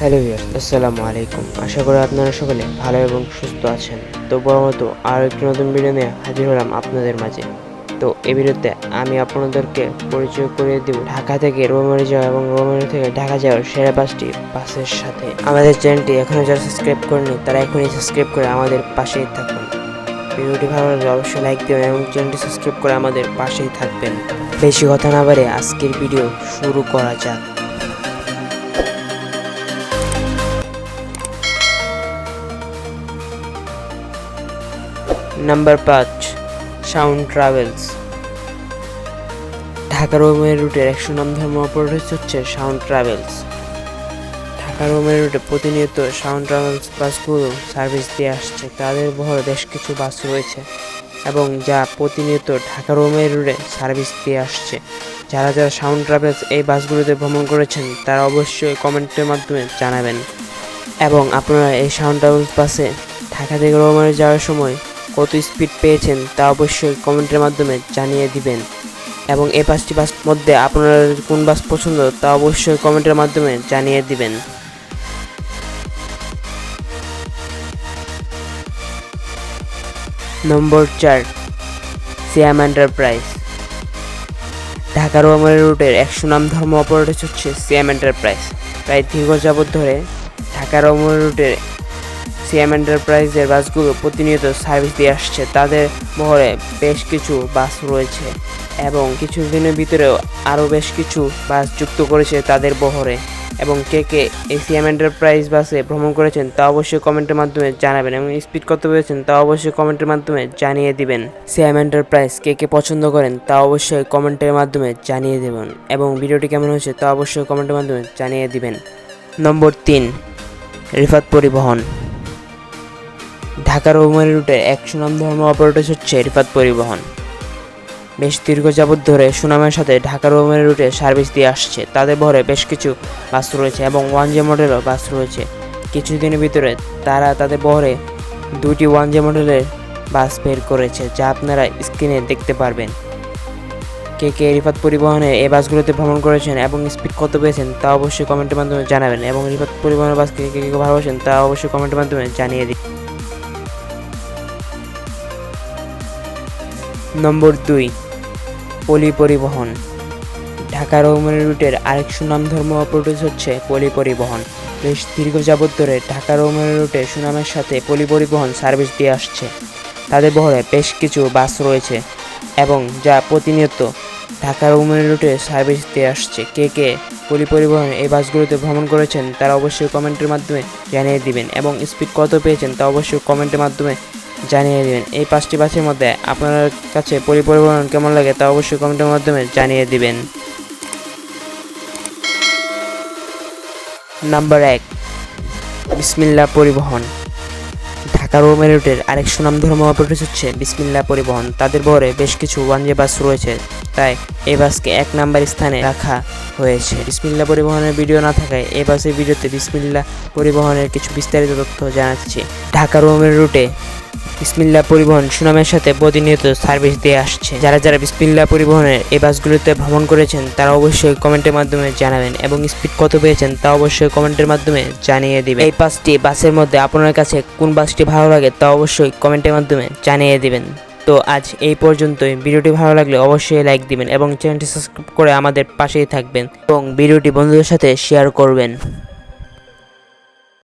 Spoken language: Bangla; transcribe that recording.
হ্যালো ভিউয়ার্স, আসসালামু আলাইকুম। আশা করি আপনারা সকলে ভালো এবং সুস্থ আছেন। তো বড় মতো আরও একটি নতুন ভিডিও নিয়ে হাজির হলাম আপনাদের মাঝে। তো এই ভিডিওতে আমি আপনাদেরকে পরিচয় করিয়ে দেব ঢাকা থেকে রোমারি যাওয়া এবং রোমারি থেকে ঢাকা যাওয়ার সেরা বাসটি বাসের সাথে। আমাদের চ্যানেলটি এখনও যারা সাবস্ক্রাইব করেনি তারা এখনই সাবস্ক্রাইব করে আমাদের পাশেই থাকুন। ভিডিওটি ভালো লাগলে অবশ্যই লাইক দেবেন এবং চ্যানেলটি সাবস্ক্রাইব করে আমাদের পাশেই থাকবেন। বেশি কথা না বাড়ে আজকের ভিডিও শুরু করা যাক। নাম্বার পাঁচ সাউন্ড ট্রাভেলস ঢাকা রোমের রুটের একশো নাম ধর্ম অপারেটর হচ্ছে সাউন্ড ট্রাভেলস ঢাকা রোমের রুটে প্রতিনিয়ত সাউন্ড ট্রাভেলস বাসগুলো সার্ভিস দিয়ে আসছে। তাদের বহরে বেশ কিছু বাস রয়েছে এবং যা প্রতিনিয়ত ঢাকা রোমের রুটে সার্ভিস দিয়ে আসছে। যারা যারা সাউন্ড ট্রাভেলস এই বাসগুলোতে ভ্রমণ করেছেন, তারা অবশ্যই কমেন্টের মাধ্যমে জানাবেন। এবং আপনারা এই সাউন্ড ট্রাভেলস বাসে ঢাকা থেকে রোমারে যাওয়ার সময় কত স্পিড পেয়েছেন তা অবশ্যই কমেন্টের মাধ্যমে জানিয়ে দিবেন। এবং এই পাঁচটি বাস মধ্যে আপনার কোন বাস পছন্দ তা অবশ্যই কমেন্টের মাধ্যমে জানিয়ে দিবেন। নম্বর চার সিয়াম এন্টারপ্রাইজ ঢাকা রোমারের রুটের এক সুনাম ধর্ম অপারেটর হচ্ছে সিয়াম এন্টারপ্রাইজ প্রায় দীর্ঘ যাবৎ ধরে ঢাকা রোমারের রুটের সিএম এন্টারপ্রাইজের বাসগুলো প্রতিনিয়ত সার্ভিস দিয়ে আসছে। তাদের বহরে বেশ কিছু বাস রয়েছে এবং কিছু দিনের ভিতরেও আরও বেশ কিছু বাস যুক্ত করেছে তাদের বহরে। এবং কে কে এই সিএম এন্টারপ্রাইজ বাসে ভ্রমণ করেছেন তা অবশ্যই কমেন্টের মাধ্যমে জানাবেন এবং স্পিড কত পেয়েছেন তা অবশ্যই কমেন্টের মাধ্যমে জানিয়ে দিবেন। সিএম এন্টারপ্রাইজ কে কে পছন্দ করেন তা অবশ্যই কমেন্টের মাধ্যমে জানিয়ে দেবেন এবং ভিডিওটি কেমন হয়েছে তা অবশ্যই কমেন্টের মাধ্যমে জানিয়ে দিবেন। নম্বর তিন, রিফাত পরিবহন। ঢাকা রৌমারি রুটে এক সুনাম ধর্ম অপারেটর হচ্ছে রিফাত পরিবহন। বেশ দীর্ঘ যাবৎ ধরে সুনামের সাথে ঢাকা রৌমারি রুটে সার্ভিস দিয়ে আসছে। তাদের ভরে বেশ কিছু বাস রয়েছে এবং ওয়ান জে মডেলও বাস রয়েছে। কিছুদিনের ভিতরে তারা তাদের বহরে দুটি ওয়ান জে মডেলের বাস বের করেছে, যা আপনারা স্ক্রিনে দেখতে পারবেন। কে কে রিফাত পরিবহনে এই বাসগুলোতে ভ্রমণ করেছেন এবং স্পিড কত পেয়েছেন তা অবশ্যই কমেন্টের মাধ্যমে জানাবেন এবং রিফাত পরিবহনের বাসকে কে কে ভালোবাসেন তা অবশ্যই কমেন্টের মাধ্যমে জানিয়ে দিন। নম্বর দুই, পলি পরিবহন। ঢাকা রৌমারি রুটের আরেক সুনাম ধর্ম অপারেটর হচ্ছে পলি পরিবহন। বেশ দীর্ঘ যাবৎ ধরে ঢাকা রৌমারি রুটে সুনামের সাথে পলি পরিবহন সার্ভিস দিয়ে আসছে। তাদের বহরে বেশ কিছু বাস রয়েছে এবং যা প্রতিনিয়ত ঢাকা রৌমারি রুটে সার্ভিস দিয়ে আসছে। কে কে পলি পরিবহন এই বাসগুলোতে ভ্রমণ করেছেন তারা অবশ্যই কমেন্টের মাধ্যমে জানিয়ে দিবেন এবং স্পিড কত পেয়েছেন তা অবশ্যই কমেন্টের মাধ্যমে জানিয়ে দিবেন। এই পাঁচটি বাসের মধ্যে আপনার কাছে পরিবহন কেমন লাগে তা অবশ্যই কমেন্টের মাধ্যমে জানিয়ে দিবেন। নাম্বার এক, বিসমিল্লা পরিবহন। ঢাকা রোমের রুটের আরেক সুনাম ধর্ম অপারেটর হচ্ছে বিসমিল্লা পরিবহন। তাদের বহরে বেশ কিছু ওয়ান জে বাস রয়েছে, তাই এই বাসকে এক নাম্বার স্থানে রাখা হয়েছে। বিসমিল্লা পরিবহনের ভিডিও না থাকায় এই বাসের ভিডিওতে বিসমিল্লা পরিবহনের কিছু বিস্তারিত তথ্য জানাচ্ছি। ঢাকা রোমের রুটে বিসমিল্লা পরিবহন সুনামের সাথে প্রতিনিয়ত সার্ভিস দিয়ে আসছে। যারা যারা বিসমিল্লা পরিবহনের এই বাসগুলোতে ভ্রমণ করেছেন, তারা অবশ্যই কমেন্টের মাধ্যমে জানাবেন এবং স্পিড কত পেয়েছেন তা অবশ্যই কমেন্টের মাধ্যমে জানিয়ে দিবেন। এই পাঁচটি বাসের মধ্যে আপনার কাছে কোন বাসটি ভালো লাগে তা অবশ্যই কমেন্টের মাধ্যমে জানিয়ে দিবেন। তো আজ এই পর্যন্তই। ভিডিওটি ভালো লাগলে অবশ্যই লাইক দিবেন এবং চ্যানেলটি সাবস্ক্রাইব করে আমাদের পাশেই থাকবেন এবং ভিডিওটি বন্ধুদের সাথে শেয়ার করবেন।